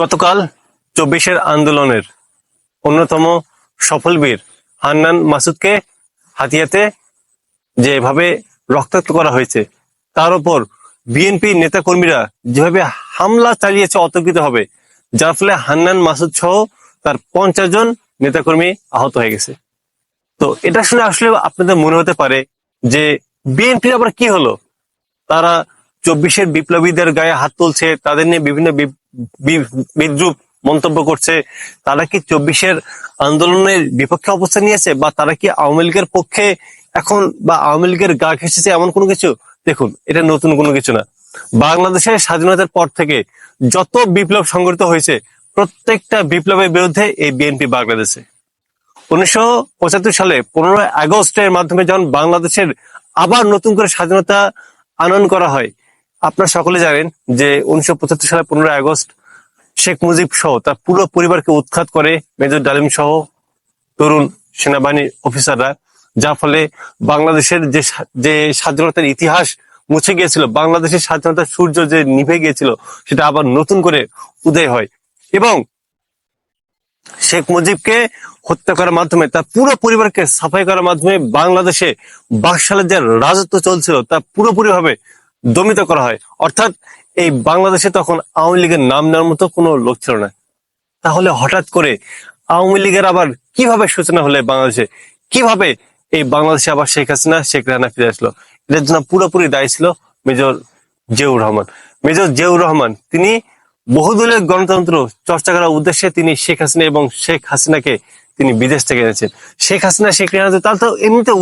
গতকাল চব্বিশের আন্দোলনের অন্যতম সফল বীর হান্নান মাসুদকে হাতিয়াতে যেভাবে রক্তাক্ত করা হয়েছে, তার উপর বিএনপি নেতাকর্মীরা যেভাবে হামলা চালিয়েছে অতর্কিত হবে, যার ফলে হান্নান মাসুদ সহ তার পঞ্চাশ জন নেতাকর্মী আহত হয়ে গেছে। তো এটা শুনে আসলে আপনাদের মনে হতে পারে যে বিএনপির আবার কি হলো? তারা চব্বিশের বিপ্লবীদের গায়ে হাত তুলছে, তাদের নিয়ে বিভিন্ন বিদ্রুপ মন্তব্য করছে। তারা কি চব্বিশের আন্দোলনের বিপক্ষে অবস্থান নিয়েছে বা তারা কি আওয়ামী লীগের পক্ষে এখন বা আওয়ামী লীগের গা ঘেসেছে এমন কোনো কিছু? দেখুন, এটা নতুন কোনো কিছু না। বাংলাদেশের স্বাধীনতার পর থেকে যত বিপ্লব সংগঠিত হয়েছে, প্রত্যেকটা বিপ্লবের বিরুদ্ধে এই বিএনপি বাংলাদেশে। উনিশশো পঁচাত্তর সালে পনেরোই আগস্টের মাধ্যমে যখন বাংলাদেশের আবার নতুন করে স্বাধীনতা আনয়ন করা হয় আপনারা সকলে জানেন যে উনিশশো পঁচাত্তর সালে পনেরোই আগস্ট শেখ মুজিব সহ তার পুরো পরিবারকে উৎখাত করে মেজর ডালিম সহ তরুণ সেনাবাহিনীর অফিসাররা, যার ফলে বাংলাদেশের যে যে স্বাধীনতার ইতিহাস মুছে গিয়েছিল, বাংলাদেশের স্বাধীনতার সূর্য যে নিভে গিয়েছিল, সেটা আবার নতুন করে উদয় হয়। এবং শেখ মুজিবকে হত্যা করার মাধ্যমে, তার পুরো পরিবারকে সাফাই করার মাধ্যমে বাংলাদেশে বাকশালের যে রাজত্ব চলছিল, তা পুরোপুরি ভাবে দমিত করা হয়। অর্থাৎ এই বাংলাদেশে তখন আওয়ামী লীগের নাম নেওয়ার মতো কোনো লোক ছিল না। তাহলে হঠাৎ করে আওয়ামী লীগের আবার কীভাবে সূচনা হলে বাংলাদেশে? কীভাবে এই বাংলাদেশে আবার শেখ হাসিনা, শেখ রেহানা ফিরে আসলো? এটার জন্য পুরোপুরি দায়ী ছিল মেজর জিয়াউর রহমান। মেজর জিয়াউর রহমান, তিনি বহুদলীয় গণতন্ত্র চর্চা করার উদ্দেশ্যে তিনি শেখ হাসিনা এবং শেখ হাসিনাকে তিনি বিদেশ থেকে এনেছেন। শেখ হাসিনা, শেখ রেহানা তার তো এমনিতে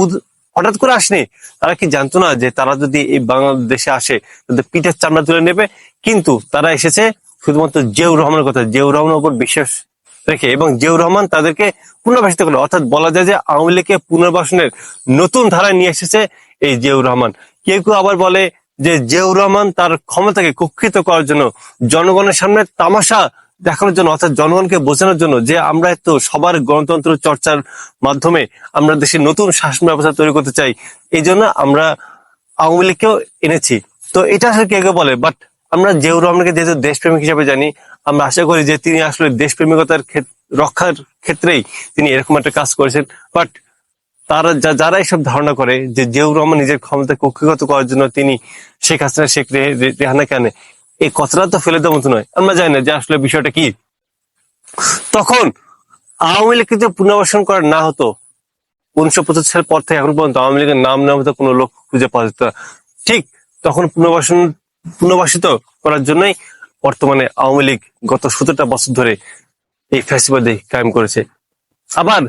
হঠাৎ করে আসেনি? তারা কি জানতো না যে তারা যদি এই বাংলাদেশে আসে, তাদের পিঠের চামড়া তুলে নেবে? কিন্তু তারা এসেছে শুধুমাত্র জিয়াউর রহমানের কথা। জিয়াউর রহমানের উপর বিশ্বাস রেখে এবং জিয়াউর রহমান তাদেরকে পুনর্বাসিত করল। অর্থাৎ বলা যায় যে আওয়ামী লীগকে পুনর্বাসনের নতুন ধারায় নিয়ে এসেছে এই জিয়াউর রহমান। কেউ কেউ আবার বলে যে জিয়াউর রহমান তার ক্ষমতাকে কুক্ষিত করার জন্য জনগণের সামনে তামাশা দেখানোর জন্য, অর্থাৎ জনগণকে বোঝানোর জন্য যে আমরা তো সবার গণতন্ত্র চর্চার মাধ্যমে আমরা দেশে নতুন শাসন ব্যবস্থা তৈরি করতে চাই, এই জন্য আমরা আওয়ামী লীগকেও এনেছি। তো এটা আসলে কে কে বলে? বাট আমরা জিয়াউর রহমানকে যেহেতু দেশপ্রেমিক হিসেবে জানি, আমরা আশা করি যে তিনি আসলে দেশপ্রেমিকতার রক্ষার ক্ষেত্রেই তিনি এরকম একটা কাজ করেছেন। বাট তারা যারা এইসব ধারণা করে যে জিয়াউর রহমান নিজের ক্ষমতা কক্ষিগত করার জন্য তিনি শেখ হাসিনা, শেখ রে- রে- রেহানাকে আনে এই কথাটা তো ফেলে দেওয়ার মতো নয়। আমরা জানি না যে আসলে বিষয়টা কি। তখন আওয়ামী লীগকে যে পুনর্বাসন করা না হতো, উনিশশো পঁচাত্তর সালের পর থেকে এখন পর্যন্ত আওয়ামী লীগের নাম নেওয়ার মতো কোনো লোক খুঁজে পাওয়া যেত ঠিক তখন পুনর্বাসন, পুনর্বাসিত করার জন্যই বর্তমানে আওয়ামী লীগ গত সতেরোটা বছর ধরে এই ফ্যাসিবাদে কায়েম করেছে। আবার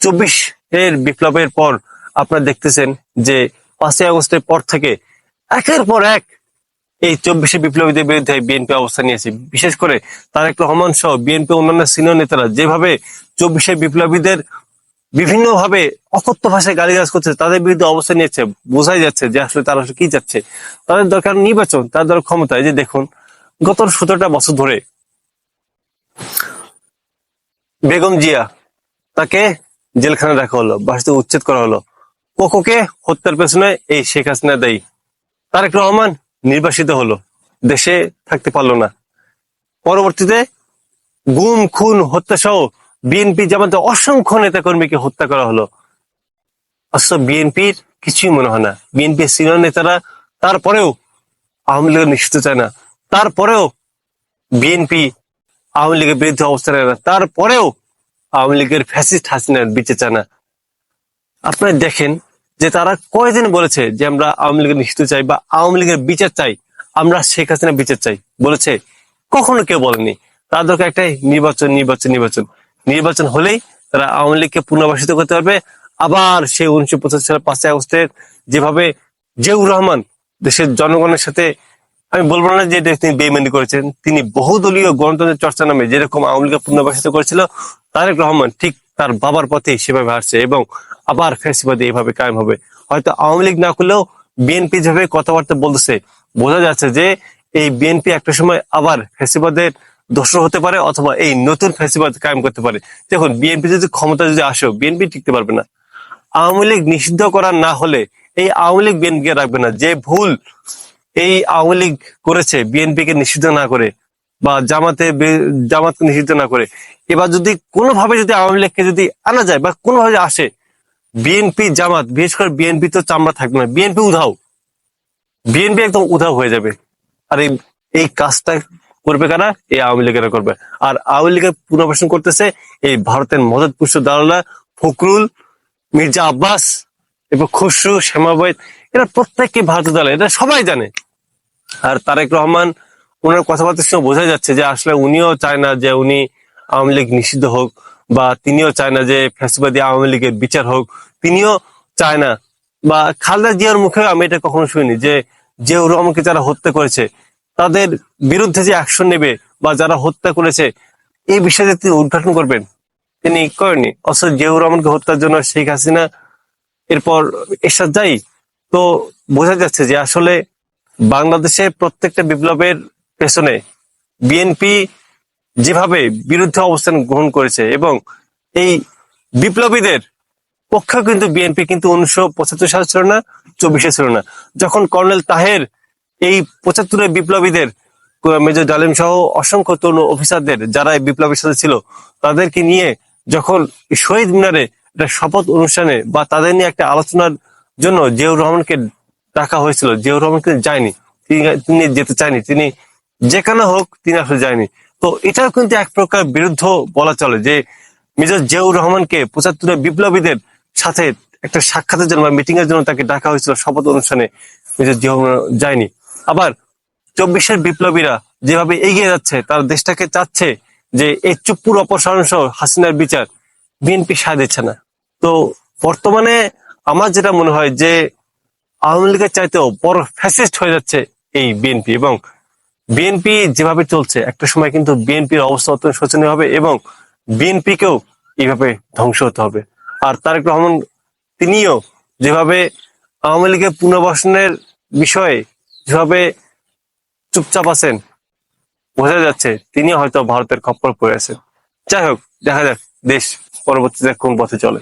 চব্বিশ এর বিপ্লবের পর আপনারা দেখতেছেন যে পাঁচই আগস্টের পর থেকে একের পর এক এই চব্বিশে বিপ্লবীদের বিরুদ্ধে বিএনপি অবস্থান নিয়েছে। বিশেষ করে তারেক রহমান সহ বিএনপি অন্যান্য সিনিয়র নেতারা যেভাবে চব্বিশে বিপ্লবীদের বিভিন্ন ভাবে অকথ্য ভাষায় গালিগালাজ করছে, তাদের বিরুদ্ধে অবস্থান নিয়েছে। বোঝাই যাচ্ছে যে আসলে তারা কি যাচ্ছে তাদের দরকার নির্বাচন, তাদের দরকার ক্ষমতা। যে দেখুন, গত সতেরোটা বছর ধরে বেগম জিয়া তাকে জেলখানে রাখা হলো বাসিতে উচ্ছেদ করা হলো। কোকোকে হত্যার পেছনে এই শেখ হাসিনা দায়ী। তারেক রহমান নির্বাসিত হলো। দেশে থাকতে পারল না। পরবর্তীতে গুম, খুন, হত্যা সহ বিএনপি জামাতে অসংখ্য নেতাকর্মীকে হত্যা করা হলো। বিএনপির কিছুই মনে হয় না। বিএনপি সিনিয়র নেতারা তারপরেও আওয়ামী লীগের নিষিদ্ধ চায় না। তারপরেও বিএনপি আওয়ামী লীগের বিরুদ্ধে অবস্থান নেয় না। তারপরেও আওয়ামী লীগের ফ্যাসিস্ট হাসিনার বিচার চায় না। আপনারা দেখেন যে তারা কয়দিন বলেছে যে আমরা আওয়ামী লীগের নিষিদ্ধ চাই বা আওয়ামী লীগের বিচার চাই, আমরা শেখ হাসিনা বিচার চাই বলেছে। কখনো কেউ বলেনি তার দরকার একটাই, নির্বাচন নির্বাচন নির্বাচন। নির্বাচন হলেই তারা আওয়ামী লীগকে পুনর্বাসিত করতে পারবে। আবার সেই উনিশশো পঁচাশি সালের পাঁচই আগস্টের যেভাবে জিয়াউর রহমান দেশের জনগণের সাথে, আমি বলব না যে তিনি বেইমানি করেছেন, তিনি বহুদলীয় গণতন্ত্রের চর্চা নামে যেরকম আওয়ামী লীগকে পুনর্বাসিত করেছিল, তারেক রহমান ঠিক তার বাবার পথে সেভাবে হারছে এবং আবার ফ্যাসিবাদী এইভাবে কায়েম হবে। হয়তো আওয়ামী লীগ না করলেও বিএনপি যেভাবে কথাবার্তা বলতেছে, বোঝা যাচ্ছে যে এই বিএনপি একটা সময় আবার ফ্যাসিবাদের দোষর হতে পারে অথবা এই নতুন ফ্যাসিবাদ কায়েম করতে পারে। দেখুন, বিএনপি যদি ক্ষমতা যদি আসেও বিএনপি টিকতে পারবে না। আওয়ামী লীগ নিষিদ্ধ করা না হলে এই আওয়ামী লীগ বিএনপিকে রাখবে না। যে ভুল এই আওয়ামী লীগ করেছে বিএনপি কে নিষিদ্ধ না করে বা জামাতে জামাতকে নিষিদ্ধ না করে। এবার যদি কোনোভাবে যদি আওয়ামী লীগকে যদি আনা যায় বা কোনোভাবে আসে বিএনপি জামাত, বিশেষ করে বিএনপি তো চামড়া থাকবে না। বিএনপি উধাও। বিএনপি একদম উধাও হয়ে যাবে। আর এই কাজটা করবে কারা? এই আওয়ামী লীগেরা করবে। আর আওয়ামী লীগের পুনর্বাসন করতেছে এই ভারতের মদত পুষ্ট দালালা ফখরুল, মির্জা আব্বাস এবং খসরু শ্যামাবৈদ এরা প্রত্যেককে ভারতের দল এটা সবাই জানে। আর তারেক রহমান, ওনার কথাবার্তার সময় বোঝা যাচ্ছে যে আসলে উনিও চায় না যে উনি আওয়ামী লীগ নিষিদ্ধ হোক। বা তিনিও চায় না যে ফ্যাসিবাদী আওয়ামী লীগের বিচার হোক, তিনিও চায় না। বা খালেদা জিয়ার মুখে আমি এটা কখনো শুনিনি যে জিয়াউর রহমানকে যারা হত্যা করেছে, তাদের বিরুদ্ধে যে অ্যাকশন নেবে বা যারা হত্যা করেছে, এই বিষয়ে তিনি উদ্ঘাটন করবেন। তিনি করেননি। অথচ জিয়াউর রহমানকে হত্যার জন্য শেখ হাসিনা, এরপর এরশাদ যাই। তো বোঝা যাচ্ছে যে আসলে বাংলাদেশে প্রত্যেকটা বিপ্লবের পেছনে বিএনপি যেভাবে বিরুদ্ধে অবস্থান গ্রহণ করেছে এবং এই বিপ্লবীদের পক্ষেও কিন্তু বিএনপি কিন্তু উনিশশো পঁচাত্তর সালে ছিল না, চব্বিশে ছিল না। যখন কর্নেল তাহের এই পঁচাত্তরের বিপ্লবীদের, মেজর ডালিম সহ অসংখ্য তরুণ অফিসারদের যারা এই বিপ্লবের সাথে ছিল, তাদেরকে নিয়ে যখন শহীদ মিনারে একটা শপথ অনুষ্ঠানে বা তাদের নিয়ে একটা আলোচনার জন্য জিয়াউর রহমানকে ডাকা হয়েছিল, জিয়াউর রহমান কিন্তু যায়নি। তিনি যেতে চায়নি। তিনি যেখানে হোক তিনি আসলে যায়নি। তো এটাও কিন্তু এক প্রকার বিরুদ্ধ বলা চলে যে মেজর জিয়াউর রহমানকে পঁচাত্তরের বিপ্লবীদের সাথে একটা সাক্ষাতের জন্য বা মিটিং এর জন্য তাকে ডাকা হয়েছিল শপথ অনুষ্ঠানে মেজর জিয়াউর যায়নি। আবার চব্বিশের বিপ্লবীরা যেভাবে এগিয়ে যাচ্ছে, তার দেশটাকে চাচ্ছে যে এই চুপ্পুর অপসারণ সহ হাসিনার বিচার বিএনপি সায় দিচ্ছে না। তো বর্তমানে আমার যেটা মনে হয় যে আওয়ামী লীগের চাইতেও বড় ফ্যাসিস্ট হয়ে যাচ্ছে এই বিএনপি এবং বিএনপি যেভাবে চলছে, একটা সময় কিন্তু বিএনপির অবস্থা অত্যন্ত শোচনীয় হবে এবং বিএনপিকেও এইভাবে ধ্বংস হতে হবে। আর তারেক রহমান তিনিও যেভাবে আওয়ামী লীগের পুনর্বাসনের বিষয়ে যেভাবে চুপচাপ আছেন, বোঝা যাচ্ছে তিনি হয়তো ভারতের খপ্পর পড়ে আছেন। যাই হোক, দেখা যাক, দেশ পরবর্তীতে কোন পথে চলে।